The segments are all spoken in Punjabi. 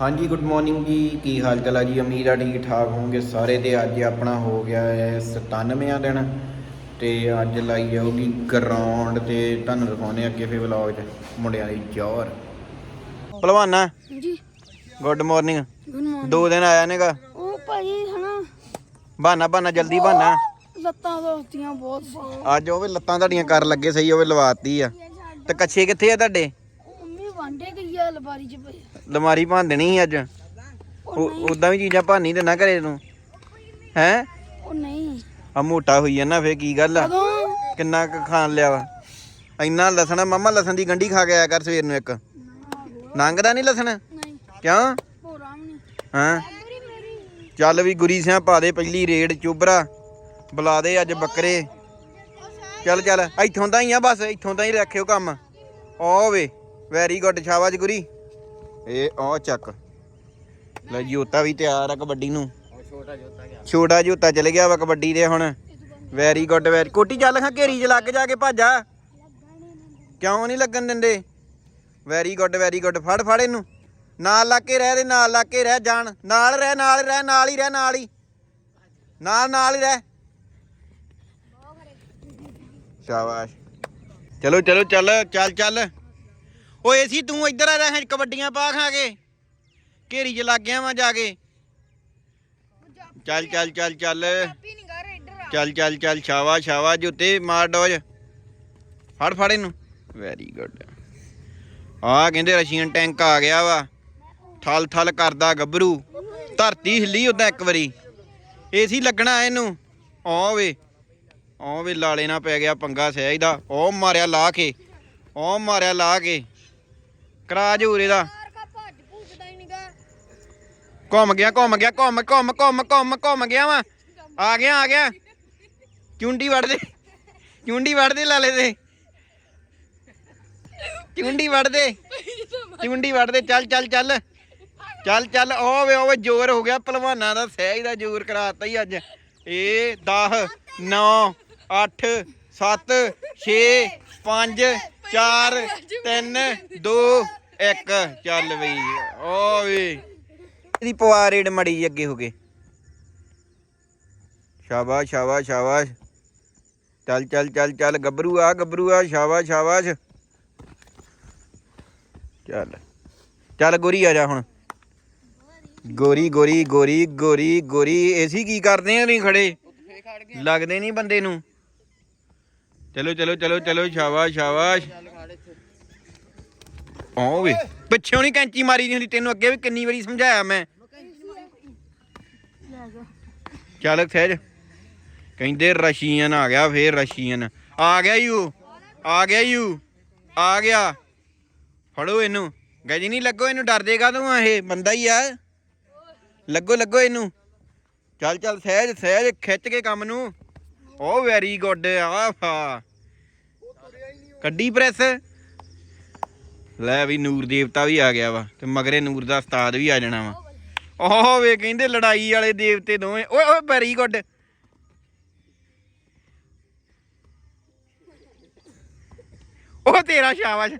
ਹਾਂਜੀ ਗੁੱਡ ਮਾਰਨਿੰਗ ਜੀ। ਕੀ ਹਾਲ ਚਾਲ ਹੈ ਜੀ? ਉਮੀਦ ਆ ਠੀਕ ਠਾਕ ਹੋਵੋਗੇ ਸਾਰੇ ਤੇ ਅੱਜ ਆਪਣਾ ਹੋ ਗਿਆ ਹੈ 97ਵਾਂ ਦਿਨ ਤੇ ਅੱਜ ਲਾਈ ਜਾਊਗੀ ਗਰਾਊਂਡ ਤੇ ਤੁਹਾਨੂੰ ਦਿਖਾਉਣੇ ਅੱਗੇ ਫੇ ਵਲੌਗ 'ਚ ਮੁੰਡਿਆਂ ਦੀ ਜੋਰ। ਪਹਿਲਵਾਨਾ ਜੀ। ਗੁੱਡ ਮਾਰਨਿੰਗ ਗੁੱਡ ਮਾਰਨਿੰਗ ਦੋ ਦਿਨ ਆਇਆ ਨੇਗਾ? ਉਹ ਭਾਜੀ ਹਨਾ। ਬਹਾਨਾ ਬਹਾਨਾ ਜਲਦੀ ਬਹਾਨਾ। ਲੱਤਾਂ ਦੋਸਤੀਆਂ ਬਹੁਤ ਅੱਜ ਉਹ ਵੀ ਲੱਤਾਂ ਤੁਹਾਡੀਆਂ ਕਰ ਲੱਗੇ ਸਹੀ ਉਹ ਵੀ ਲਵਾਤੀ ਆ। ਤੇ ਕੱਛੇ ਕਿੱਥੇ ਆ ਤੁਹਾਡੇ? ਮੰਮੀ ਵਾਂਡੇ ਗਈ ਆ ਅਲਮਾਰੀ 'ਚ ਪਈ ਲਮਾਰੀ ਭੰਨ ਦੇਣੀ ਸੀ ਅੱਜ। ਉਦਾਂ ਵੀ ਚੀਜ਼ਾਂ ਭੰਨ ਹੀ ਦੇਣਾ ਘਰੇ ਨੂੰ ਹੈ? ਉਹ ਨਹੀਂ। ਆ ਮੋਟਾ ਹੋਈ ਜਾਂਦਾ ਫੇ ਕੀ ਗੱਲ ਆ? ਕਿੰਨਾ ਕੁ ਖਾਣ ਲਿਆ ਵਾ? ਇੰਨਾ ਲਸਣ ਆ ਮਮਾ ਲਸਣ ਦੀ ਗੰਢੀ ਖਾ ਕੇ ਆਇਆ ਕਰ ਸਵੇਰ ਨੂੰ ਇੱਕ। ਨੰਗਦਾ ਨਹੀਂ ਲਸਣ? ਨਹੀਂ। ਕਿਉਂ? ਹਾਂ? ਚੱਲ ਵੀ ਗੁਰੀ ਸਿਆਂ ਪਾ ਦੇ ਪਹਿਲੀ ਰੇਡ ਚੁਬਰਾ। ਬੁਲਾ ਦੇ ਅੱਜ ਬੱਕਰੇ। ਚੱਲ ਚੱਲ। ਇੱਥੋਂ ਦਾ ਹੀ ਆ ਬਸ ਇੱਥੋਂ ਦਾ ਹੀ ਰੱਖਿਓ ਕੰਮ। ਓ ਵੇ ਵੈਰੀ ਗੁੱਡ ਸ਼ਾਬਾਸ਼ ਗੁਰੀ। ਇਹ ਉਹ ਚੱਕ। ਲੈ ਜੋਤਾ ਵੀ ਤਿਆਰ ਆ ਕਬੱਡੀ ਨੂੰ। ਛੋਟਾ ਜੋਤਾ ਚਲ ਗਿਆ ਵਾ ਕਬੱਡੀ ਦੇ ਹੁਣ। ਵੈਰੀ ਗੁੱਡ ਵੈਰੀ ਕੋਟੀ ਚੱਲ ਖਾਂ ਘੇਰੀ 'ਚ ਲੱਗ ਜਾ ਕੇ ਭਾਜਾ। ਕਿਉਂ ਨਹੀਂ ਲੱਗਣ ਦਿੰਦੇ? ਵੈਰੀ ਗੁੱਡ ਵੈਰੀ ਗੁੱਡ ਫੜ ਫੜ ਇਹਨੂੰ। ਨਾਲ ਲੱਗ ਕੇ ਰਹਿ ਦੇ ਨਾਲ ਲੱਗ ਕੇ ਰਹਿ ਜਾਣ। ਨਾਲ ਰਹਿ ਨਾਲ ਰਹਿ ਨਾਲ ਹੀ ਰਹਿ ਨਾਲ ਹੀ। ਨਾਲ ਨਾਲ ਹੀ ਰਹਿ। ਸ਼ਾਬਾਸ਼। ਚਲੋ ਚਲੋ ਚੱਲ ਚੱਲ ਚੱਲ। ਓਏ ਸੀ ਤੂੰ ਇੱਧਰ ਆ ਰਹਿ ਕਬੱਡੀਆਂ ਪਾ ਖਾ ਕੇ ਘੇਰੀ 'ਚ ਲੱਗ ਗਿਆ ਵਾਂ ਜਾ ਕੇ। ਚੱਲ ਚੱਲ ਚੱਲ ਚੱਲ। ਚੱਲ ਚੱਲ ਚੱਲ ਛਾਵਾ ਛਾਵਾ ਜੁੱਤੇ ਮਾਰ ਡੋਜ। ਫੜ ਫੜ ਇਹਨੂੰ। ਵੈਰੀ ਗੁੱਡ ਆ ਕਹਿੰਦੇ ਰਸ਼ੀਅਨ ਟੈਂਕ ਆ ਗਿਆ ਵਾ। ਥਲ ਥਲ ਕਰਦਾ ਗੱਭਰੂ। ਧਰਤੀ ਹਿੱਲੀ ਉਦਾਂ ਇੱਕ ਵਾਰੀ। ਏਸੀ ਲੱਗਣਾ ਇਹਨੂੰ। ਓ ਵੇ। ਓ ਵੇ ਲਾਲੇ ਨਾਲ ਪੈ ਗਿਆ ਪੰਗਾ ਸਹਿਜ ਦਾ। ਓ ਮਾਰਿਆ ਲਾ ਕੇ। ਓ ਮਾਰਿਆ ਲਾ ਕੇ। ਕਰਾ ਜੂਰੇ ਦਾ। ਘੁੰਮ ਗਿਆ ਘੁੰਮ ਗਿਆ ਘੁੰਮ ਘੁੰਮ ਘੁੰਮ ਘੁੰਮ ਘੁੰਮ ਗਿਆ ਵਾ। ਆ ਗਿਆ ਆ ਗਿਆ। ਚੁੰਡੀ ਵੜ ਦੇ। ਚੁੰਡੀ ਵੜ ਦੇ ਲਾਲੇ ਦੇ। ਚੁੰਡੀ ਵੜ ਦੇ। ਚੁੰਡੀ ਵੜ ਦੇ। ਚੱਲ ਚੱਲ ਚੱਲ। ਚੱਲ ਚੱਲ। ਓਵੇ ਓਵੇ ਜ਼ੋਰ ਹੋ ਗਿਆ। ਪਹਿਲਵਾਨਾਂ ਦਾ ਸਹਿਜ ਦਾ ਜ਼ੋਰ ਕਰਾਤਾ ਹੀ ਅੱਜ। ਇਹ 10 9 8 7 6 5 4 3 2 1 ਚੱਲ ਬਈ ਓਵੇ ਇਹਦੀ ਪਵਾ ਰੇਡ ਮੜੀ ਜੀ ਅੱਗੇ ਹੋ ਗਏ ਸ਼ਾਬਾਸ਼ ਸ਼ਾਬਾਸ਼ ਸ਼ਾਬਾਸ਼। ਚੱਲ ਚੱਲ ਚੱਲ ਚੱਲ ਗੱਭਰੂ ਆ ਗੱਭਰੂ ਆ ਸ਼ਾਬਾਸ਼ ਸ਼ਾਬਾਸ਼। ਚੱਲ। ਚੱਲ ਗੋਰੀ ਆ ਜਾ ਹੁਣ। ਗੋਰੀ ਗੋਰੀ ਗੋਰੀ ਗੋਰੀ ਗੋਰੀ। ਏਸੀ ਕੀ ਕਰਦੇ ਆ ਨਹੀਂ ਖੜੇ? ਲੱਗਦੇ ਨਹੀਂ ਬੰਦੇ ਨੂੰ। ਚਲੋ ਚਲੋ ਚਲੋ ਚਲੋ, ਸ਼ਾਬਾਸ਼ ਸ਼ਾਬਾਸ਼। ਓ ਵੇ, ਪਿੱਛੋਂ ਨਹੀਂ ਕੈਂਚੀ ਮਾਰੀ ਦੀ ਹੁੰਦੀ, ਤੈਨੂੰ ਅੱਗੇ ਵੀ ਕਿੰਨੀ ਵਾਰੀ ਸਮਝਾਇਆ ਮੈਂ। ਚੱਲ, ਸਹਿਜ। ਕਹਿੰਦੇ ਰਸ਼ੀਅਨ ਆ ਗਿਆ, ਫੇਰ ਰਸ਼ੀਅਨ। ਆ ਗਿਆ ਯੂ ਆ ਗਿਆ ਯੂ ਆ ਗਿਆ। ਫੜੋ ਇਹਨੂੰ। ਗਜ ਨਹੀਂ ਲੱਗੋ ਇਹਨੂੰ ਡਰ ਦੇਗਾ ਤੂੰ ਇਹ? ਬੰਦਾ ਹੀ ਆ। ਲੱਗੋ ਲੱਗੋ ਇਹਨੂੰ। ਚੱਲ ਚੱਲ, ਸਹਿਜ ਸਹਿਜ, ਖਿੱਚ ਕੇ ਕੰਮ ਨੂੰ। ਓ ਵੈਰੀ ਗੁੱਡ ਆ ਕੱਢੀ ਪ੍ਰੈਸ ਲੈ ਵੀ ਨੂਰ ਦੇਵਤਾ ਵੀ ਆ ਗਿਆ ਵਾ, ਤੇ ਮਗਰੇ ਨੂਰ ਦਾ ਉਸਤਾਦ ਵੀ ਆ ਜਾਣਾ ਵਾ। ਓਹ ਵੇ, ਕਹਿੰਦੇ ਲੜਾਈ ਵਾਲੇ ਦੇਵਤੇ ਦੋਵੇਂ। ਓਏ ਓਏ ਵੈਰੀ ਗੁੱਡ ਉਹ ਤੇਰਾ ਸ਼ਾਬਾਸ਼।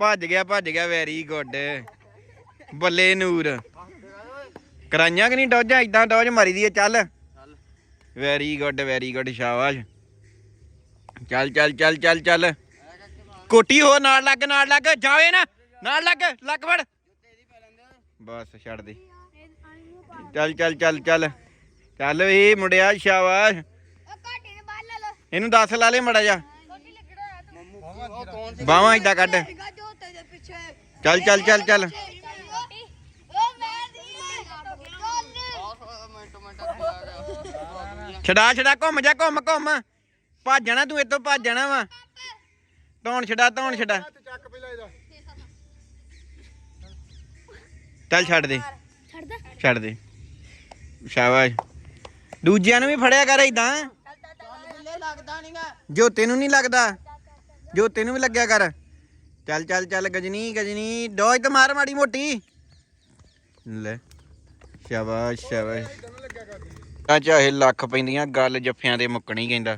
ਭੱਜ ਗਿਆ ਭੱਜ ਗਿਆ ਵੈਰੀ ਗੁੱਡ ਬੱਲੇ ਨੂਰ। ਕਰਾਈਆਂ ਕਿ ਨਹੀਂ ਡੋਜਾਂ? ਇਦਾਂ ਡੋਜ ਮਾਰੀ ਦੀ ਚੱਲ। ਵੈਰੀ ਗੁੱਡ ਵੈਰੀ ਗੁੱਡ ਸ਼ਾਬਾਸ਼। ਚੱਲ ਚੱਲ ਚੱਲ ਚੱਲ ਚੱਲ। ਕੋਟੀ ਹੋ, ਨਾਲ ਲੱਗ ਨਾਲ ਲੱਗ, ਜਾਵੇ ਨਾ। ਨਾਲ ਲੱਗ ਲੱਗ ਫੜ ਬਸ, ਛੱਡ ਦੇ। ਚੱਲ ਚੱਲ ਚੱਲ ਚੱਲ। ਚੱਲ ਵੀ ਮੁੰਡਿਆ, ਸ਼ਾਬਾਸ਼। ਇਹਨੂੰ ਦੱਸ ਲਾ ਲੈ ਮੜਾ ਜਾ ਬਾਹਾਂ ਇਦਾਂ ਕੱਢ। ਚੱਲ ਚੱਲ ਚੱਲ ਚੱਲ। ਛਡਾ ਛਡਾ ਘੁੰਮ ਜਾ ਘੁੰਮ ਘੁੰਮ। ਭੱਜ ਜਾਣਾ ਤੂੰ ਇੱਥੋਂ ਭੱਜ ਜਾਣਾ ਵਾ। ਧੌਣ ਛਡਾ ਧੌਣ ਛਡਾ। ਚੱਲ ਛੱਡ ਦੇ। ਛੱਡ ਦੇ। ਸ਼ਾਬਾਸ਼। ਦੂਜਿਆਂ ਨੂੰ ਵੀ ਫੜਿਆ ਕਰ ਇਦਾਂ ਜੋਤੇ ਨੂੰ ਨਹੀਂ ਲੱਗਦਾ। ਜੋਤੇ ਨੂੰ ਵੀ ਲੱਗਿਆ ਕਰ। ਚੱਲ ਚੱਲ ਚੱਲ ਗਜਨੀ ਗਜਨੀ ਡੋਜ ਤੇ ਮਾਰ ਮਾੜੀ ਮੋਟੀ। ਲੈ। ਸ਼ਾਬਾਸ਼ ਸ਼ਾਬਾਸ਼। ਆ ਚਾਹੇ ਲੱਖ ਪੈਂਦੀਆਂ ਗੱਲ ਜੱਫਿਆਂ ਦੇ ਮੁੱਕਣੀ ਕਹਿੰਦਾ।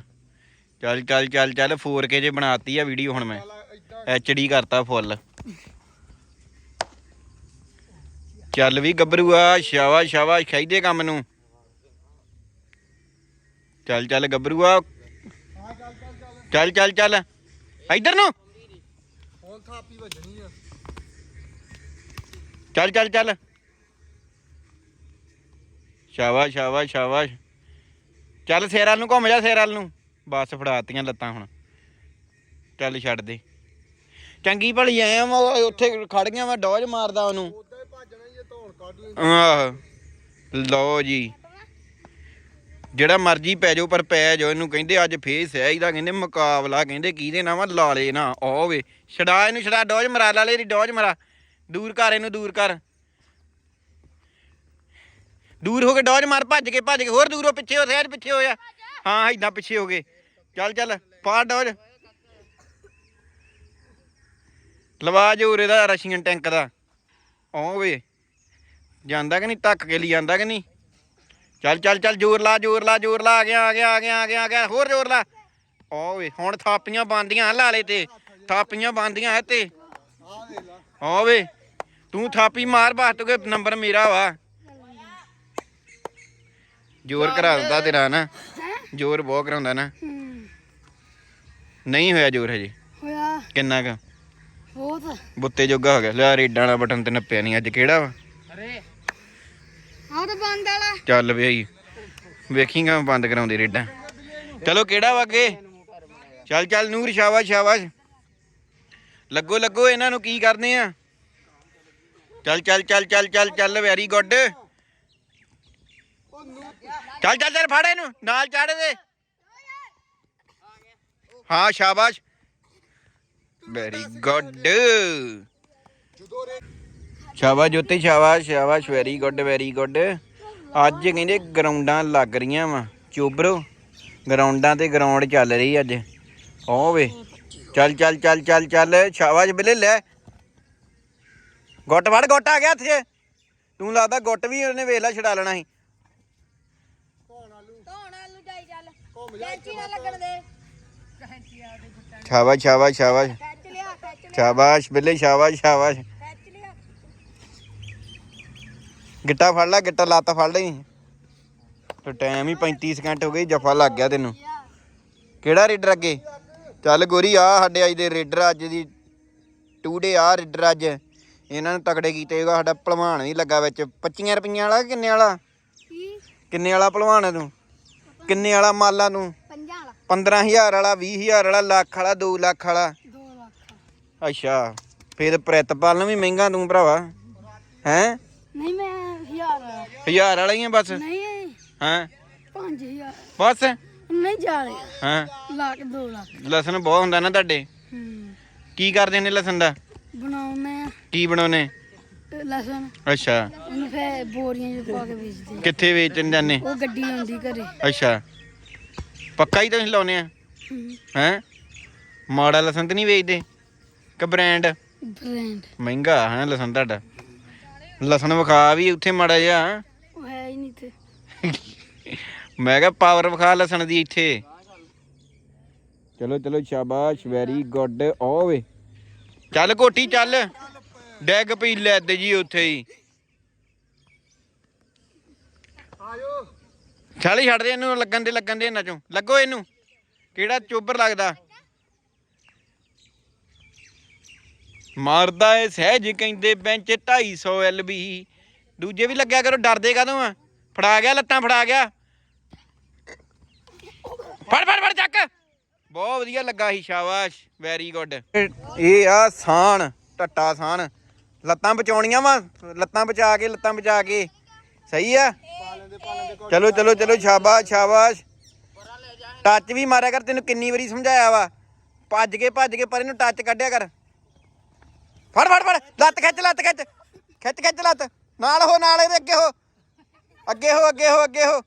ਚੱਲ ਚੱਲ ਚੱਲ ਚੱਲ 4K ਜੇ ਬਣਾਤੀ ਆ ਵੀਡੀਓ ਹੁਣ ਮੈਂ। ਐਚਡੀ ਕਰਤਾ ਫੁੱਲ ਚੱਲ ਵੀ ਗੱਭਰੂਆ ਸ਼ਾਬਾਸ਼ ਸ਼ਾਬਾਸ਼ ਖਾਈਦੇ ਕੰਮ ਨੂੰ। ਚੱਲ ਚੱਲ ਗੱਭਰੂਆ। ਚੱਲ ਚੱਲ ਚੱਲ ਇੱਧਰ ਨੂੰ। ਹੁਣ ਥਾਪੀ ਵੱਜਣੀ ਆ। ਚੱਲ ਚੱਲ ਚੱਲ। ਸ਼ਾਬਾਸ਼ ਸ਼ਾਬਾਸ਼ ਸ਼ਾਬਾਸ਼। ਚੱਲ ਸੇਰਾਂ ਨੂੰ ਘੁੰਮ ਜਾ ਸੇਰਾਂ ਨੂੰ। ਬਸ ਫੜਾਤੀਆਂ ਲੱਤਾਂ ਹੁਣ। ਚੱਲ ਛੱਡ ਦੇ। ਚੰਗੀ ਭਲੀ ਆ ਮੈਂ ਉੱਥੇ ਖੜ ਗਿਆ ਮੈਂ ਡੋਜ ਮਾਰਦਾ ਉਹਨੂੰ। ਆਹ ਲਓ ਜੀ। ਜਿਹੜਾ ਮਰਜ਼ੀ ਪੈ ਜਾਓ ਪਰ ਪੈ ਜਾਓ ਇਹਨੂੰ ਕਹਿੰਦੇ ਅੱਜ ਫੇਸ ਹੈ ਇਹਦਾ ਕਹਿੰਦੇ ਮੁਕਾਬਲਾ ਕਹਿੰਦੇ ਕਿਹਦੇ ਨਾਲ ਵਾ? ਲਾਲੇ ਨਾ ਉਹ ਵੇ ਛਡਾ ਇਹਨੂੰ ਛਡਾ ਡੋਜ ਮਰਾ ਲਾਲੇ ਦੀ ਡੋਜ ਮਰਾ। ਦੂਰ ਕਰ ਇਹਨੂੰ ਦੂਰ ਕਰ। ਦੂਰ ਹੋ ਕੇ ਡੋਜ ਮਾਰ, ਭੱਜ ਕੇ ਭੱਜ ਕੇ, ਹੋਰ ਦੂਰ ਹੋ ਪਿੱਛੇ ਹੋ ਸਹਿਜ ਪਿੱਛੇ ਹੋਇਆ। ਹਾਂ ਇਦਾਂ ਪਿੱਛੇ ਹੋ ਗਏ। ਚੱਲ ਚੱਲ, ਪਾ ਡੋਜ। ਲਵਾ ਜੋਰ ਇਹਦਾ ਰਸ਼ੀਅਨ ਟੈਂਕ ਦਾ। ਉਹ ਵੇ, ਜਾਂਦਾ ਕਿ ਨਹੀਂ, ਧੱਕ ਕੇ ਲਈ ਜਾਂਦਾ ਕਿ ਨਹੀਂ? ਚੱਲ ਚੱਲ ਚੱਲ, ਜ਼ੋਰ ਲਾ ਜ਼ੋਰ ਲਾ ਜ਼ੋਰ ਲਾ, ਆ ਗਿਆ ਆ ਗਿਆ ਆ ਗਿਆ ਆ ਗਿਆ ਆ ਗਿਆ, ਹੋਰ ਜ਼ੋਰ ਲਾ। ਓਏ ਹੁਣ ਥਾਪੀਆਂ ਬੰਦੀਆਂ ਲਾਲੇ ਤੇ, ਥਾਪੀਆਂ ਬੰਦੀਆਂ ਹੈ ਤੇ। ਆ ਓਏ ਤੂੰ ਥਾਪੀ ਮਾਰ ਬਾਤ ਕੇ ਨੰਬਰ ਮੇਰਾ ਵਾ। ਜ਼ੋਰ ਕਰਾ ਦਿੰਦਾ ਤੇਰਾ ਨਾ। ਜ਼ੋਰ ਬਹੁਤ ਕਰਾਉਂਦਾ ਨਾ। ਹੂੰ। ਨਹੀਂ ਹੋਇਆ ਜ਼ੋਰ ਹਜੇ। ਹੋਇਆ। ਕਿੰਨਾ ਕ? ਬਹੁਤ। ਬੁੱਤੇ ਜੋਗਾ ਹੋ ਗਿਆ। ਲੈ ਰੇਡਾਂ ਵਾਲਾ ਬਟਨ ਤੇ ਨੱਪਿਆ ਨਹੀਂ ਅੱਜ ਕਿਹੜਾ ਵਾ? ਆਹ ਤਾਂ ਬੰਦ ਵਾਲਾ। ਚੱਲ ਵੇ ਵੇਖੀਂਗਾ ਮੈਂ ਬੰਦ ਕਰਾਉਂਦੇ ਰੇਡਾਂ। ਚਲੋ ਕਿਹੜਾ ਵਾ ਅੱਗੇ? ਚੱਲ ਚੱਲ ਨੂਰ ਸ਼ਾਬਾਸ਼ ਸ਼ਾਬਾਸ਼। ਲੱਗੋ ਲੱਗੋ ਇਹਨਾਂ ਨੂੰ ਕੀ ਕਰਦੇ ਆ? ਚੱਲ ਚੱਲ ਚੱਲ ਚੱਲ ਚੱਲ ਚੱਲ ਵੈਰੀ ਗੁੱਡ ਚੱਲ ਚੱਲ ਚੱਲ, ਫੜ ਇਹਨੂੰ, ਨਾਲ ਚੜ ਦੇ ਹਾਂ, ਸ਼ਾਬਾਸ਼। ਵੈਰੀ ਗੁੱਡ ਸ਼ਾਬਾਸ਼ ਜੋਤੀ, ਸ਼ਾਬਾਸ਼ ਸ਼ਾਬਾਸ਼ ਵੈਰੀ ਗੁੱਡ ਵੈਰੀ ਗੁੱਡ ਅੱਜ ਕਹਿੰਦੇ ਗਰਾਊਂਡਾਂ ਲੱਗ ਰਹੀਆਂ ਵਾ। ਚੋਬਰੋ, ਗਰਾਊਂਡਾਂ ਤੇ ਗਰਾਊਂਡ ਚੱਲ ਰਹੀ ਅੱਜ। ਓ ਵੇ, ਚੱਲ ਚੱਲ ਚੱਲ ਚੱਲ ਚੱਲ, ਸ਼ਾਬਾਸ਼ ਬਿਲੇ, ਲੈ। ਗੁੱਟ ਫੜ, ਗੁੱਟ ਆ ਗਿਆ ਹੱਥ 'ਚ। ਤੂੰ ਲੱਗਦਾ ਗੁੱਟ ਵੀ ਉਹਨੇ ਵੇਖ ਲੈ, ਛਡਾ ਲੈਣਾ ਸੀ। ਕੈਂਚੀ ਨਾ ਲੱਗਣ ਦੇ। ਸ਼ਾਬਾਸ਼ ਸ਼ਾਬਾਸ਼ ਸ਼ਾਬਾਸ਼। ਖਿੱਚ ਲਿਆ ਖਿੱਚ ਲਿਆ। ਸ਼ਾਬਾਸ਼ ਬਿੱਲੇ ਸ਼ਾਬਾਸ਼ ਸ਼ਾਬਾਸ਼। ਖਿੱਚ ਲਿਆ। ਗਿੱਟਾ ਫੜ ਲੈ ਗਿੱਟਾ ਲੱਤ ਫੜ ਲਈ। ਤੇ ਟਾਈਮ ਹੀ 35 ਸਕਿੰਟ ਹੋ ਗਏ ਜਫਾ ਲੱਗ ਗਿਆ ਤੈਨੂੰ। ਕਿਹੜਾ ਰੇਡਰ ਅੱਗੇ? ਚੱਲ ਗੋਰੀ ਆ ਸਾਡੇ ਅੱਜ ਦੇ ਰੇਡਰ ਅੱਜ ਦੀ ਟੂਡੇ ਆ ਰੇਡਰ ਅੱਜ। ਇਹਨਾਂ ਨੂੰ ਤਕੜੇ ਕੀਤੇ ਹੋਗਾ ਸਾਡਾ ਭਲਵਾਨ ਵੀ ਲੱਗਾ ਵਿੱਚ। 25 ਰੁਪਈਆਂ ਵਾਲਾ ਕਿੰਨੇ ਵਾਲਾ? ਕੀ? ਕਿੰਨੇ ਵਾਲਾ ਭਲਵਾਨ ਹੈ ਤੂੰ? ਕਿੰਨੇ ਵਾਲਾ ਮਾਲਾ ਤੂੰ? ਪੰਜਾਂ ਵਾਲਾ। 15000 ਵਾਲਾ 20000 ਵਾਲਾ ਲੱਖ ਵਾਲਾ 2 ਲੱਖ ਵਾਲਾ। 2 ਲੱਖ ਅੱਛਾ ਫੇਰ ਪ੍ਰਿਤਪਾਲ ਵੀ ਮਹਿੰਗਾ ਤੂੰ ਭਰਾਵਾ। ਹੈ? ਨਹੀਂ ਮੈਂ ਹਜ਼ਾਰ ਵਾਲਾ। ਹਜ਼ਾਰ ਵਾਲਾ ਹੀ ਆ ਬਸ? ਨਹੀਂ ਹਾਂ? 5000 ਬਸ? ਨਹੀਂ ਜਾ ਰਿਹਾ ਹਾਂ? ਲੱਖ 2 ਲੱਖ। ਲਸਣ ਬਹੁਤ ਹੁੰਦਾ ਨਾ ਤੁਹਾਡੇ। ਕੀ ਕਰਦੇ ਨੇ ਲਸਣ ਦਾ? ਬਣਾਉਨੇ ਕੀ ਬਣਾਉਨੇ ਲਸਣ। ਅੱਛਾ। ਉਹਨੂੰ ਫੇ ਬੋਰੀਆਂ 'ਚ ਪਾ ਕੇ ਵੇਚਦੇ ਆ। ਕਿੱਥੇ ਵੇਚਣ ਜਾਂਦੇ ਉਹ ਗੱਡੀ ਆਉਂਦੀ ਘਰੇ। ਅੱਛਾ। ਪੱਕਾ ਹੀ ਤੁਸੀਂ ਲਾਉਨੇ ਆ? ਹੂੰ। ਹੈ? ਮਾੜਾ ਲਸਣ ਤੇ ਨਹੀਂ ਵੇਚਦੇ? ਕਿ ਬ੍ਰਾਂਡ? ਬ੍ਰਾਂਡ। ਮਹਿੰਗਾ ਹੈ ਲਸਣ ਤੁਹਾਡਾ। ਲਸਣ ਵਿਖਾ ਵੀ ਉੱਥੇ ਮਾੜਾ ਜਿਹਾ। ਉਹ ਹੈ ਹੀ ਨਹੀਂ ਤੇ ਮੈਂ ਕਿਹਾ ਪਾਵਰ ਵਿਖਾ ਲਸਣ ਦੀ ਇੱਥੇ। ਚਲੋ ਚਲੋ ਸ਼ਾਬਾਸ਼ ਵੈਰੀ ਗੁੱਡ ਓਵੇ ਚੱਲ ਕੋਟੀ ਚੱਲ। ਡੈਗ ਪਈ ਲੈਦ ਜੀ ਉੱਥੇ ਹੀ। ਹੀ ਛੱਡ ਦੇ ਇਹਨੂੰ ਲੱਗਣ ਦੇ ਲੱਗਣ ਦੇ ਇਹਨਾਂ ਚੋਂ। ਲੱਗੋ ਇਹਨੂੰ। ਕਿਹੜਾ ਚੋਬਰ ਲੱਗਦਾ? ਮਾਰਦਾ ਏ ਸਹਿਜ ਕਹਿੰਦੇ ਬੈਂਚ 250 ਐਲਬੀ ਦੂਜੇ ਵੀ ਲੱਗਿਆ ਕਰੋ ਡਰਦੇ ਕਦੋਂ ਆ? ਫੜਾ ਗਿਆ ਲੱਤਾਂ ਫੜਾ ਗਿਆ। ਫੜ ਫੜ ਫੜ ਚੱਕ। ਬਹੁਤ ਵਧੀਆ ਲੱਗਾ ਸੀ ਸ਼ਾਬਾਸ਼। ਵੈਰੀ ਗੁੱਡ ਇਹ ਆ ਸਾਨ ਟੱਟਾ ਸਾਨ। ਲੱਤਾਂ ਬਚਾਉਣੀਆਂ ਵਾ, ਲੱਤਾਂ ਬਚਾ ਕੇ, ਲੱਤਾਂ ਬਚਾ ਕੇ। ਸਹੀ ਆ? ਚਲੋ ਚਲੋ ਚਲੋ, ਸ਼ਾਬਾਸ਼ ਸ਼ਾਬਾਸ਼। ਟੱਚ ਵੀ ਮਾਰਿਆ ਕਰ, ਤੈਨੂੰ ਕਿੰਨੀ ਵਾਰੀ ਸਮਝਾਇਆ ਵਾ। ਭੱਜ ਕੇ ਭੱਜ ਕੇ, ਪਰ ਇਹਨੂੰ ਟੱਚ ਕੱਢਿਆ ਕਰ। ਫੜ ਫੜ ਫੜ, ਲੱਤ ਖਿੱਚ ਲੱਤ ਖਿੱਚ। ਖਿੱਚ ਖਿੱਚ ਲੱਤ। ਨਾਲ ਹੋ, ਨਾਲ ਇਹਦੇ ਅੱਗੇ ਹੋ। ਅੱਗੇ ਹੋ ਅੱਗੇ ਹੋ ਅੱਗੇ ਹੋ।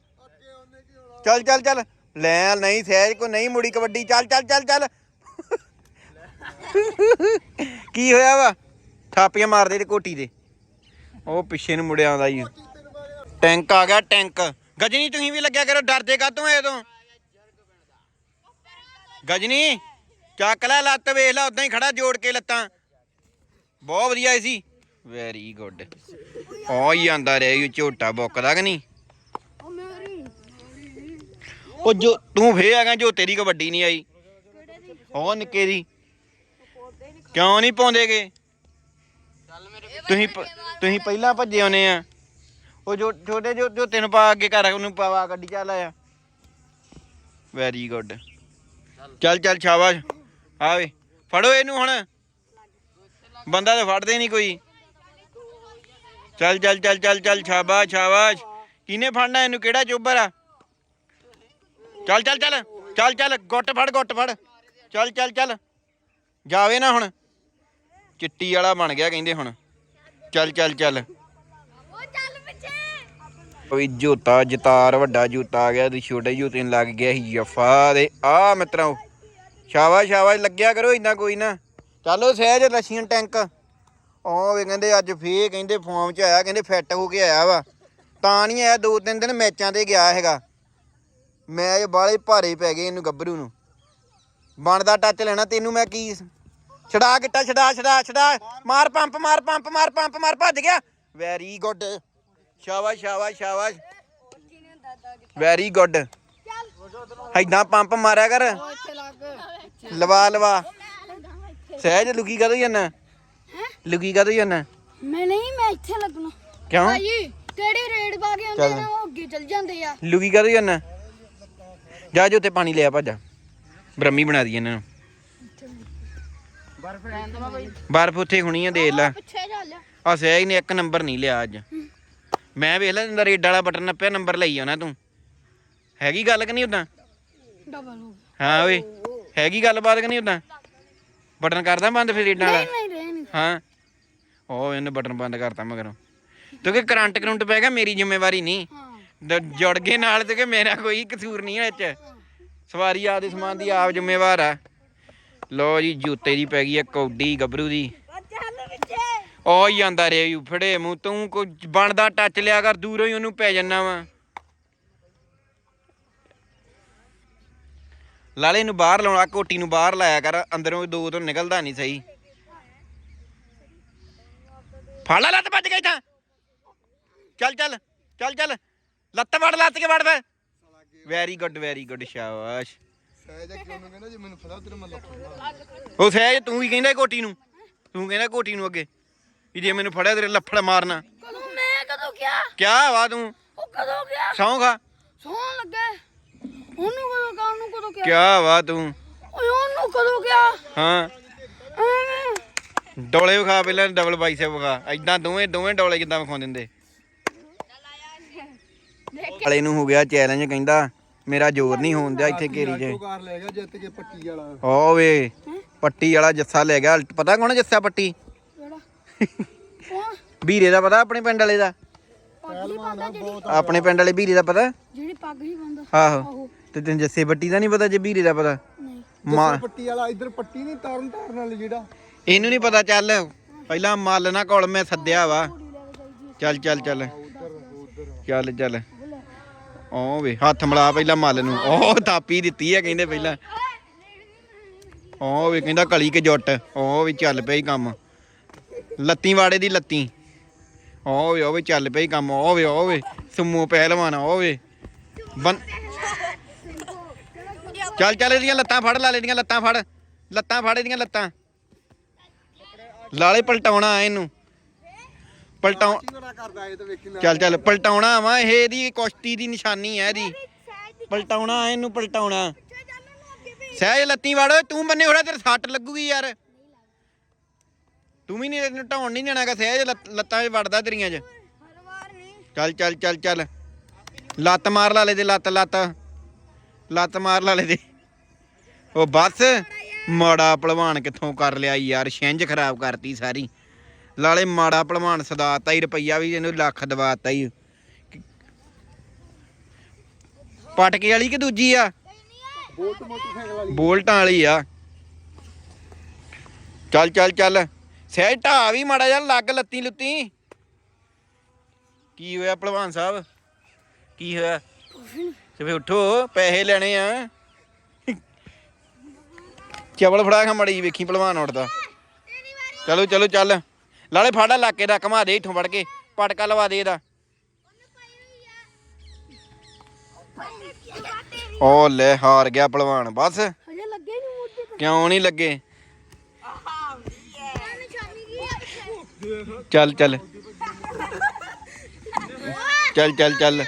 ਚੱਲ ਚੱਲ ਚੱਲ। ਲੈ ਨਹੀਂ, ਸਹਿਜ ਕੋ ਨਹੀਂ, ਮੁੜੀ ਕਬੱਡੀ। ਚੱਲ ਚੱਲ ਚੱਲ ਚੱਲ। ਕੀ ਹੋਇਆ ਵਾ? ਥਾਪੀਆਂ ਮਾਰਦੇ ਤੇ ਕੋਟੀ ਦੇ। ਉਹ ਪਿੱਛੇ ਨੂੰ ਮੁੜਿਆ ਆਉਂਦਾ ਜੀ ਟੈਂਕ ਆ ਗਿਆ, ਟੈਂਕ। ਗਜਨੀ, ਤੁਸੀਂ ਵੀ ਲੱਗਿਆ ਕਰੋ, ਡਰਦੇ ਕਾਤੋਂ ਐ ਤੋਂ ਗਜਨੀ, ਚੱਕ ਲੈ ਲੱਤ, ਵੇਖ ਲੈ ਉਦਾਂ ਹੀ ਖੜਾ ਜੋੜ ਕੇ ਲੱਤਾਂ। ਬਹੁਤ ਵਧੀਆ ਸੀ। ਵੈਰੀ ਗੁੱਡ ਆ ਹੀ ਆਂਦਾ ਰਿਹਾ ਇਹ ਝੋਟਾ ਬੁੱਕਦਾ ਕਿ ਨਹੀਂ? ਉਹ ਜੋ, ਤੂੰ ਫੇ ਆਗਾ ਜੋ ਤੇਰੀ ਕਬੱਡੀ ਨਹੀਂ ਆਈ। ਉਹ ਨਿੱਕੇ ਦੀ। ਕਿਉਂ ਨਹੀਂ ਪਾਉਂਦੇਗੇ? ਤੁਸੀਂ ਪ- ਤੁਸੀਂ ਪਹਿਲਾਂ ਭੱਜੇ ਆਉਨੇ ਆ। ਉਹ ਜੋ ਛੋਟੇ ਜੋ ਜੋ ਤਿੰਨ ਪਾ ਅੱਗੇ ਘਰ, ਉਹਨੂੰ ਪਾਵਾ ਗੱਡੀ ਚੱਲ ਲਾਇਆ ਵੈਰੀ ਗੁੱਡ ਚੱਲ ਚੱਲ ਸ਼ਾਬਾਸ਼। ਆਵੇ ਫੜੋ ਇਹਨੂੰ ਹੁਣ। ਬੰਦਾ ਤਾਂ ਫੜਦੇ ਨਹੀਂ ਕੋਈ। ਚੱਲ ਚੱਲ ਚੱਲ ਚੱਲ ਚੱਲ, ਸ਼ਾਬਾਸ਼ ਸ਼ਾਬਾਸ਼। ਕਿਹਨੇ ਫੜਨਾ ਇਹਨੂੰ? ਕਿਹੜਾ ਚੋਬਰ ਆ? ਚੱਲ ਚੱਲ ਚੱਲ ਚੱਲ ਚੱਲ, ਗੁੱਟ ਫੜ ਗੁੱਟ ਫੜ। ਚੱਲ ਚੱਲ ਚੱਲ। ਜਾਵੇ ਨਾ ਹੁਣ। ਚਿੱਟੀ ਵਾਲਾ ਬਣ ਗਿਆ ਕਹਿੰਦੇ ਹੁਣ। ਚੱਲ ਚੱਲ ਚੱਲ। ਉਹ ਚੱਲ ਪਿੱਛੇ। ਕੋਈ ਜੋਤਾ ਜਤਾਰ ਵੱਡਾ ਜੋਤਾ ਆ ਗਿਆ ਤੇ ਛੋਟੇ ਜੋਤੇ ਨੂੰ ਲੱਗ ਗਿਆ ਜਫਾ ਦੇ। ਆ ਮਿੱਤਰੋ ਸ਼ਾਬਾਸ਼ ਸ਼ਾਬਾਸ਼ ਲੱਗਿਆ ਕਰੋ ਇੰਨਾ ਕੋਈ ਨਾ। ਚਲੋ ਸਹਿਜ ਰਸ਼ੀਅਨ ਟੈਂਕ। ਉਹ ਵੀ ਕਹਿੰਦੇ ਅੱਜ ਫੇ ਕਹਿੰਦੇ ਫਾਰਮ ਚ ਆਇਆ ਕਹਿੰਦੇ ਫਿੱਟ ਹੋ ਕੇ ਆਇਆ ਵਾ। ਤਾਂ ਨਹੀਂ ਆਇਆ ਦੋ ਤਿੰਨ ਦਿਨ ਮੈਚਾਂ ਤੇ ਗਿਆ ਹੈਗਾ। ਮੈਚ ਬਾਲੇ ਭਾਰੇ ਪੈ ਗਏ ਇਹਨੂੰ ਗੱਭਰੂ ਨੂੰ। ਬਣਦਾ ਟੱਚ ਲੈਣਾ ਤੈਨੂੰ ਮੈਂ ਕੀ ਛਡਾ ਗਿੱਟਾ ਛਡਾ ਛਡਾ ਛਡਾ। ਮਾਰ ਪੰਪ ਮਾਰ ਪੰਪ ਮਾਰ ਪੰਪ ਮਾਰ ਭੱਜ ਗਿਆ। ਵੈਰੀ ਗੁੱਡ ਸ਼ਾਬਾਸ਼ ਸ਼ਾਬਾਸ਼ ਸ਼ਾਬਾਸ਼। ਵੈਰੀ ਗੁੱਡ ਐਦਾਂ ਪੰਪ ਮਾਰਿਆ ਕਰ। ਲਵਾ ਲਵਾ। ਸਹਿਜ ਲੁਕੀ ਕਦੋਂ ਜਾਨਾ? ਲੁਕੀ ਕਦੋਂ ਜਾਨਾ? ਮੈਂ ਨਹੀਂ ਮੈਂ ਇੱਥੇ ਲੱਗਣਾ। ਕਿਉਂ? ਭਾਈ ਕਿਹੜੀ ਰੇਡ ਪਾ ਕੇ ਆਉਂਦੇ। ਨੇ ਉਹ ਅੱਗੇ ਚੱਲ ਜਾਂਦੇ ਆ। ਲੁਕੀ ਕਦੋਂ ਜਾਨਾ? ਜਾ ਜੋ ਤੇ ਪਾਣੀ ਲਿਆ ਭੱਜਾ ਬ੍ਰਹਮੀ ਬਣਾ ਦੀ ਇਹਨਾਂ ਨੂੰ। ਬਰਫ ਰਹਿਣ ਦਵਾ ਬਈ ਬਰਫ ਉੱਥੇ ਹੁਣੀ ਆ ਦੇਖ ਲੈ। ਪਿੱਛੇ ਚੱਲ ਆ ਸਹਿਜ ਨੇ ਇੱਕ ਨੰਬਰ ਨਹੀਂ ਲਿਆ ਅੱਜ। ਮੈਂ ਵੇਖ ਲੈ ਤੇਰਾ ਰੇਡ ਵਾਲਾ ਬਟਨ ਨੱਪਿਆ ਨੰਬਰ ਲਈ ਆਉਣਾ ਤੂੰ। ਹੈਗੀ ਗੱਲ ਕਿ ਨਹੀਂ ਉਦਾਂ ਡਬਲ ਹੋ ਹਾਂ ਓਏ ਹੈਗੀ ਗੱਲਬਾਤ ਕਿ ਨਹੀਂ ਉਦਾਂ ਬਟਨ ਕਰਦਾ ਬੰਦ ਫਿਰ ਰੇਡਾਂ ਵਾਲਾ? ਨਹੀਂ ਨਹੀਂ ਨਹੀਂ ਹਾਂ। ਉਹ ਇਹਨੇ ਬਟਨ ਬੰਦ ਕਰਤਾ ਮਗਰੋਂ। ਕਿਉਂਕਿ ਕਰੰਟ ਕਰੰਟ ਪੈ ਗਿਆ ਮੇਰੀ ਜ਼ਿੰਮੇਵਾਰੀ ਨਹੀਂ। ਦ- ਜੁੜ ਗਏ ਨਾਲ ਤੇ ਕਿ ਮੇਰਾ ਕੋਈ ਕਸੂਰ ਨਹੀਂ ਹੈ ਇਹ ਚ। ਸਵਾਰੀ ਆਪਦੇ ਸਮਾਨ ਦੀ ਆਪ ਜ਼ਿੰਮੇਵਾਰ ਆ। ਲੋ ਜੀ ਜੂਤੇ ਦੀ ਪੈ ਗਈ ਆ ਕੌਡੀ ਗੱਭਰੂ ਦੀ। ਹੀ ਆਂਦਾ ਰੇ ਯੂ ਫੜੇ ਮੂੰਹ ਤੂੰ ਕੋਈ ਬਣਦਾ ਟੱਚ ਲਿਆ ਕਰ ਦੂਰੋਂ ਹੀ ਉਹਨੂੰ ਪੈ ਜੰਨਾ ਵਾ। ਲਾਲੇ ਨੂੰ ਬਾਹਰ ਲਾਉਣਾ ਕੋਟੀ ਨੂੰ ਬਾਹਰ ਲਾਇਆ ਕਰ ਅੰਦਰੋਂ ਦੋ ਤੋਂ ਨਿਕਲਦਾ ਨਹੀਂ ਸਹੀ। ਫੜ ਲੈ ਲੱਤ ਵੱਜ ਗਈ ਤਾਂ ਚੱਲ ਚੱਲ ਚੱਲ ਚੱਲ। ਲੱਤ ਵੜ ਲੱਤ ਕੇ ਵੜ ਵੇ ਵੈਰੀ ਗੁੱਡ ਵੈਰੀ ਗੁੱਡ ਸ਼ਾਬਾਸ਼। ਸਹਿਜ ਕਿਉਂ ਨੂੰ ਕਹਿੰਦਾ ਜੇ ਮੈਨੂੰ ਫੜਾ ਤੇਰੇ ਮੈਂ ਲੱਫੜਾ ਉਹ ਸਹਿਜ ਤੂੰ ਹੀ ਕਹਿੰਦਾ ਕੋਟੀ ਨੂੰ। ਤੂੰ ਕਹਿੰਦਾ ਕੋਟੀ ਨੂੰ ਅੱਗੇ ਵੀ ਜੇ ਮੈਨੂੰ ਫੜਿਆ ਤੇਰੇ ਲੱਫੜ ਮਾਰਨਾ। ਕਦੋਂ ਮੈਂ ਕਦੋਂ ਗਿਆ? ਕਿਆ ਵਾ ਤੂੰ? ਉਹ ਕਦੋਂ ਗਿਆ? ਸੌਂ ਖਾ। ਸੌਣ ਲੱਗੇ। ਉਹਨੂੰ ਕਦੋਂ ਗਿਆ ਉਹਨੂੰ ਕਦੋਂ ਗਿਆ? ਕਿਆ ਵਾ ਤੂੰ? ਓਏ ਉਹਨੂੰ ਕਦੋਂ ਗਿਆ? ਹਾਂ। ਐਵੇਂ। ਡੋਲੇ ਵਿਖਾ ਪਹਿਲਾਂ ਡਬਲ ਬਾਈਸੈਪ ਵਿਖਾ। ਐਦਾਂ ਦੋਵੇਂ ਦੋਵੇਂ ਡੋਲੇ ਕਿਦਾਂ ਵਿਖਾਉਂ ਦਿੰਦੇ ਵਾਲੇ ਨੂੰ ਹੋ ਗਿਆ ਚੈਲੰਜ ਕਹਿੰਦਾ ਮੇਰਾ ਜ਼ੋਰ ਨਹੀਂ ਹੋਣ ਦਿਆ ਇੱਥੇ ਘੇਰੀ 'ਚ ਕਾਰ ਲੈ ਗਿਆ ਜਿੱਤ ਕੇ ਪੱਟੀ ਵਾਲਾ। ਓ ਵੇ ਪੱਟੀ ਵਾਲਾ ਜੱਸਾ ਲੈ ਗਿਆ ਪਤਾ ਕੌਣ ਜੱਸਾ ਪੱਟੀ? ਵੀਰੇ ਦਾ ਪਤਾ ਆਪਣੇ ਪਿੰਡ ਵਾਲੇ ਦਾ? ਆਪਣੇ ਪਿੰਡ ਵਾਲੇ ਵੀਰੇ ਦਾ ਪਤਾ? ਜਿਹੜੀ ਪੱਗ ਹੀ ਪਾਉਂਦਾ ਆਹੋ। ਤੇ ਤੈਨੂੰ ਜੱਸੇ ਪੱਟੀ ਦਾ ਨਹੀਂ ਪਤਾ ਜੇ ਵੀਰੇ ਦਾ ਪਤਾ? ਨਹੀਂ। ਪੱਟੀ ਵਾਲਾ ਇੱਧਰ ਪੱਟੀ ਨਹੀਂ ਤਾਰਨ ਤਾਰਨ ਵਾਲੀ ਜਿਹੜਾ। ਇਹਨੂੰ ਨਹੀਂ ਪਤਾ ਚੱਲ। ਪਹਿਲਾਂ ਮੱਲ ਨਾ ਕੋਲ ਮੈਂ ਸੱਦਿਆ ਵਾ। ਚੱਲ ਚੱਲ ਚੱਲ। ਚੱਲ ਚੱਲ। ਓ ਵੇ, ਹੱਥ ਮਿਲਾ ਪਹਿਲਾਂ ਮੱਲ ਨੂੰ। ਉਹ ਥਾਪੀ ਦਿੱਤੀ ਆ ਕਹਿੰਦੇ ਪਹਿਲਾਂ। ਓ ਵੇ, ਕਹਿੰਦਾ ਕਲੀ ਕੇ ਜੁੱਟ। ਓ ਵੀ, ਚੱਲ ਪਿਆ ਹੀ ਕੰਮ। ਲੱਤੀ ਵਾੜੇ ਦੀ ਲੱਤੀ। ਓ ਵੇ ਓ ਵੇ, ਚੱਲ ਪਿਆ ਹੀ ਕੰਮ। ਓ ਵੇ ਓ ਵੇ, ਸੁਮੋ ਪਹਿਲਵਾਨ ਓ ਵੇ। ਬੰ ਚੱਲ ਚੱਲ ਇਹਦੀਆਂ ਲੱਤਾਂ ਫੜ, ਲਾ ਇਹਦੀਆਂ ਲੱਤਾਂ ਫੜ। ਲੱਤਾਂ ਫੜ ਇਹਦੀਆਂ ਲੱਤਾਂ। ਲਾਲੇ ਪਲਟਾਉਣਾ ਇਹਨੂੰ। ਪਲਟਾਉ ਕਿਹੜਾ ਕਰਦਾ ਇਹ ਤਾਂ ਵੇਖੀ ਨਾ ਚੱਲ ਚੱਲ ਪਲਟਾਉਣਾ ਵਾ ਇਹ ਇਹਦੀ ਕੁਸ਼ਤੀ ਦੀ ਨਿਸ਼ਾਨੀ ਹੈ ਇਹਦੀ। ਪਲਟਾਉਣਾ ਇਹਨੂੰ ਪਲਟਾਉਣਾ। ਸਹਿਜ ਲੱਤੀ ਵੜ ਤੂੰ ਬੰਨੇ ਹੋੜਾ ਤੇਰੇ ਸੱਟ ਲੱਗੂਗੀ ਯਾਰ। ਤੂੰ ਵੀ ਨਹੀਂ ਇਹਨੂੰ ਢਾਉਣ ਨਹੀਂ ਦੇਣਾਗਾ ਸਹਿਜ ਲੱਤ- 'ਚ ਵੜਦਾ ਤੇਰੀਆਂ 'ਚ। ਚੱਲ ਚੱਲ ਚੱਲ ਚੱਲ। ਲੱਤ ਮਾਰ ਲਾ ਲੈ ਤੇ ਲੱਤ ਲੱਤ। ਲੱਤ ਮਾਰ ਲਾ ਲੈ ਤੇ ਉਹ ਬਸ ਮਾੜਾ ਭਲਵਾਨ ਕਿੱਥੋਂ ਕਰ ਲਿਆ ਯਾਰ ਛਿੰਝ ਖਰਾਬ ਕਰਤੀ ਸਾਰੀ। ਲਾਲੇ ਮਾੜਾ ਭਲਵਾਨ ਸਦਾਤਾ ਹੀ ਰੁਪਈਆ ਵੀ ਇਹਨੂੰ ਲੱਖ ਦਵਾਤਾ ਹੀ ਪਟਕੇ ਵਾਲੀ ਕਿ ਦੂਜੀ ਆ? ਬੋਲਟ ਮੋਟਰਸਾਈਕਲ ਵਾਲੀ ਬੋਲਟਾਂ ਵਾਲੀ ਆ। ਚੱਲ ਚੱਲ ਚੱਲ। ਸਹਿ ਢਾ ਵੀ ਮਾੜਾ ਜਿਹਾ ਲੱਗ ਲੱਤੀ ਲੁੱਤੀ। ਕੀ ਹੋਇਆ ਭਲਵਾਨ ਸਾਹਿਬ? ਕੀ ਹੋਇਆ? ਤੇ ਫੇ ਉਠੋ, ਪੈਸੇ ਲੈਣੇ ਆ। ਚਵਲ ਫੜਾ ਖਾ ਮੜੀ, ਵੇਖੀ ਭਲਵਾਨ ਉੱਠਦਾ। ਚਲੋ ਚਲੋ, ਚੱਲ। ਲਾਲੇ ਫਾੜਾ ਲਾਕੇ ਦਾ ਘਮਾ ਦੇ ਇੱਥੋਂ ਵੜ ਕੇ ਪਟਕਾ ਲਵਾ ਦੇ ਇਹਦਾ। ਓ ਲੈ ਹਾਰ ਗਿਆ ਪਹਿਲਵਾਨ ਬਸ। ਹਜੇ ਲੱਗੇ ਨਹੀਂ ਮੁੱਦੇ ਕਿਉਂ ਨਹੀਂ ਲੱਗੇ? ਚੱਲ ਚੱਲ। ਚੱਲ ਚੱਲ ਚੱਲ।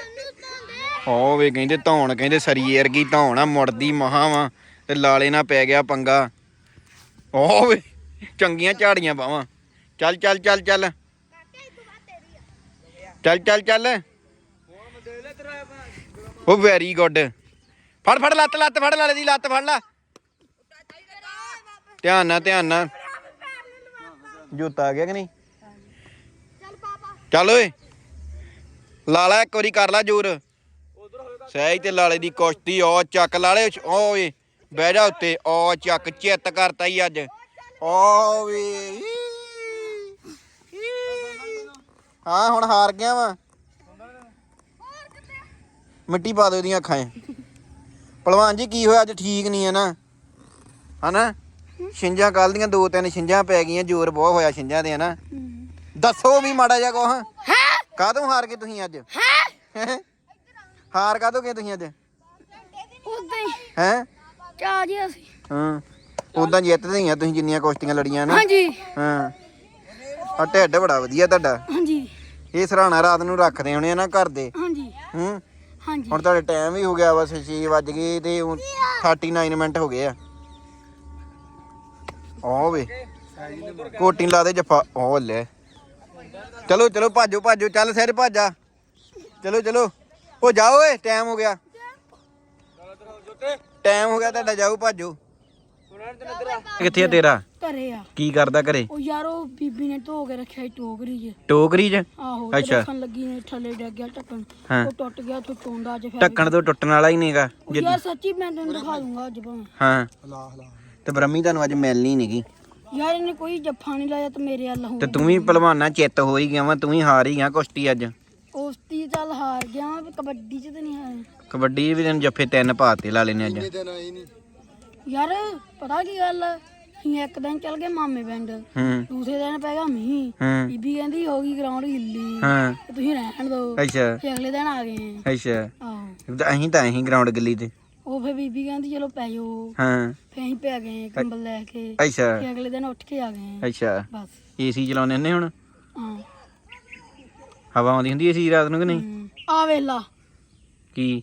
ਓ ਵੇ ਕਹਿੰਦੇ ਧੌਣ ਕਹਿੰਦੇ ਸਰੀਏ ਵਰਗੀ ਧੌਣ ਆ ਮੁੜਦੀ ਮਹਾ ਵਾ ਤੇ ਲਾਲੇ ਨਾਲ ਪੈ ਗਿਆ ਪੰਗਾ। ਓ ਵੇ ਚੰਗੀਆਂ ਝਾੜੀਆਂ ਬਾਵਾਂ। ਚੱਲ ਚੱਲ ਚੱਲ ਚੱਲ। ਚੱਲ ਚੱਲ ਚੱਲ। ਉਹ ਵੈਰੀ ਗੁੱਡ ਫੜ ਫੜ, ਲੱਤ ਲੱਤ ਫੜ ਲਾਲੇ ਦੀ ਲੱਤ ਫੜ ਲਾ। ਧਿਆਨ ਨਾਲ ਧਿਆਨ ਨਾਲ। ਜੁੱਤਾ ਆ ਗਿਆ ਕਿ ਨਹੀਂ? ਚੱਲ ਓਏ। ਲਾਲਾ ਇੱਕ ਵਾਰੀ ਕਰ ਲਾ ਜੋਰ। ਸਹਿਜ ਤੇ ਲਾਲੇ ਦੀ ਕੁਸ਼ਤੀ ਉਹ ਚੱਕ ਲਾਲੇ ਓਏ, ਬਹਿ ਜਾ ਉੱਤੇ। ਓ ਚੱਕ, ਚਿੱਤ ਕਰਤਾ ਹੀ ਅੱਜ। ਓਏ ਹਾਂ ਹੁਣ ਹਾਰ ਗਿਆ ਵਾ। ਮਿੱਟੀ ਪਾ ਦਿਓ ਉਹਦੀਆਂ ਅੱਖਾਂ 'ਚ। ਪਹਿਲਵਾਨ ਜੀ ਕੀ ਹੋਇਆ? ਅੱਜ ਠੀਕ ਨਹੀਂ ਹੈ ਨਾ। ਹਨਾ? ਛਿੰਜਾਂ ਕੱਲ ਦੀਆਂ ਦੋ ਤਿੰਨ ਛਿੰਜਾਂ ਪੈ ਗਈਆਂ ਜ਼ੋਰ ਬਹੁਤ ਹੋਇਆ ਛਿੰਜਾਂ ਦੇ ਹਨਾ। ਦੱਸੋ ਵੀ ਮਾੜਾ ਜਿਹਾ ਕੋਹ ਹੈ ਕਾਹਤੋਂ ਹਾਰ ਗਏ ਤੁਸੀਂ ਅੱਜ? ਹੈ ਹਾਰ ਕਾਹਤੋਂ ਗਏ ਤੁਸੀਂ ਅੱਜ? ਉਦਾਂ ਹੀ। ਹੈ? ਚਾ ਜੀ ਅਸੀਂ। ਹਾਂ। ਉਦਾਂ ਜਿੱਤਦੇ ਹੀ ਆ ਤੁਸੀਂ ਜਿੰਨੀਆਂ ਕੁਸ਼ਤੀਆਂ ਲੜੀਆਂ ਨਾ ਹਾਂਜੀ। ਹਾਂ। ਆ ਢਿੱਡ ਬੜਾ ਵਧੀਆ ਤੁਹਾਡਾ। ਹਾਂਜੀ। ਇਹ ਸਰਾਣਾ ਰਾਤ ਨੂੰ ਰੱਖਦੇ ਹੋਣੇ ਆ ਨਾ ਘਰ ਦੇ। ਹਾਂਜੀ। ਹੂੰ? ਹਾਂਜੀ। ਹੁਣ ਤੁਹਾਡੇ ਟਾਈਮ ਵੀ ਹੋ ਗਿਆ ਬਸ 6 ਵੱਜ ਗਏ ਤੇ ਹੁਣ 39 ਮਿੰਟ ਹੋ ਗਏ ਆ। ਓ ਵੇ ਕੋਟੀ ਲਾ ਦੇ ਜੱਫਾ ਓ ਲੈ। ਚਲੋ ਚਲੋ ਭਾਜੋ ਭਾਜੋ ਚੱਲ ਸਿਰ ਭਾਜਾ। ਚਲੋ ਚਲੋ। ਉਹ ਜਾਓ ਓਏ ਟਾਈਮ ਹੋ ਗਿਆ। ਟਾਈਮ ਹੋ ਗਿਆ ਤੁਹਾਡਾ ਜਾਓ ਭਾਜੋ। ਕਿੱਥੇ ਆ ਤੇਰਾ? ਘਰੇ ਆ। ਕੀ ਕਰਦਾ ਘਰੇ? ਉਹ ਯਾਰ ਉਹ ਬੀਬੀ ਨੇ ਧੋ ਕੇ ਰੱਖਿਆ ਸੀ ਟੋਕਰੀ 'ਚ। ਟੋਕਰੀ 'ਚ? ਆਹੋ ਅੱਛਾ। ਤੇ ਰੱਖਣ ਲੱਗੀ ਨੇ ਥੱਲੇ ਡਿੱਗ ਗਿਆ ਢੱਕਣ। ਹਾਂ। ਉਹ ਟੁੱਟ ਗਿਆ ਉੱਥੋਂ ਚੋਂਦਾ ਅੱਜ ਫਿਰ। ਢੱਕਣ ਤੋਂ ਟੁੱਟਣ ਵਾਲਾ ਹੀ ਨਹੀਂਗਾ ਉਹ ਯਾਰ ਸੱਚੀ ਮੈਂ ਤੈਨੂੰ ਦਿਖਾ ਦੂੰਗਾ ਅੱਜ ਭਾਵੇਂ। ਹਾਂ। ਹਲਾ ਹਲਾ ਤੇ ਬ੍ਰਹਮੀ ਤੁਹਾਨੂੰ ਅੱਜ ਮਿਲਣੀ ਨਹੀਂਗੀ ਯਾਰ ਇਹਨੇ ਕੋਈ ਜੱਫਾ ਨਹੀਂ ਲਾਇਆ ਤੇ ਮੇਰੇ ਵੱਲ ਹੋ ਤੇ ਤੂੰ ਵੀ ਪਹਿਲਵਾਨਾ ਚਿੱਤ ਹੋ ਹੀ ਗਿਆ ਵਾ ਤੂੰ ਵੀ ਹਾਰ ਹੀ ਗਿਆ ਕੁਸ਼ਤੀ ਅੱਜ। ਉਸਤੀ ਚੱਲ ਹਾਰ ਗਿਆ ਵਾਂ, ਕਬੱਡੀ 'ਚ ਤੇ ਨਹੀਂ ਹਾਰੇ। ਕਬੱਡੀ ਵੀ ਤੈਨੂੰ ਜੱਫੇ ਤਿੰਨ ਪਾਤੇ ਲਾ ਲੈਨੇ ਅੱਜ। ਯਾਰ ਪਤਾ ਕੀ ਗੱਲ ਆ? ਅਸੀਂ ਇੱਕ ਦਿਨ ਚੱਲ ਗਏ ਮਾਮੇ ਪਿੰਡ। ਹੂੰ। ਦੂਸਰੇ ਦਿਨ ਪੈ ਗਿਆ ਮੀਂਹ। ਹੂੰ। ਬੀਬੀ ਕਹਿੰਦੀ ਹੋ ਗਈ ਗਰਾਊਂਡ ਹਿੱਲੀ। ਹਾਂ। ਤੇ ਤੁਸੀਂ ਰਹਿਣ ਦਿਓ ਅੱਛਾ। ਫਿਰ ਅਗਲੇ ਦਿਨ ਆ ਗਏ ਅੱਛਾ। ਆਹੋ ਤੇ ਅਸੀਂ ਤਾਂ ਅਸੀਂ ਗਰਾਊਂਡ ਗਲੀ ਤੇ। ਉਹ ਫਿਰ ਬੀਬੀ ਕਹਿੰਦੀ ਚਲੋ ਪੈ ਜਾਓ। ਹਾਂ। ਫਿਰ ਅਸੀਂ ਪੈ ਗਏ ਕੰਬਲ ਲੈ ਕੇ। ਅੱਛਾ। ਫਿਰ ਅਗਲੇ ਦਿਨ ਉੱਠ ਕੇ ਆ ਗਏ ਅੱਛਾ। ਬਸ। ਏਸੀ ਚਲਾਉਂਦੇ ਹੁੰਦੇ ਹੁਣ? ਹਾਂ। ਹਵਾ ਆਉਂਦੀ ਹੁੰਦੀ ਏਸੀ ਰਾਤ ਨੂੰ ਕਿ ਨਹੀਂ? ਹਮ। ਆ ਵੇਲਾ। ਕੀ?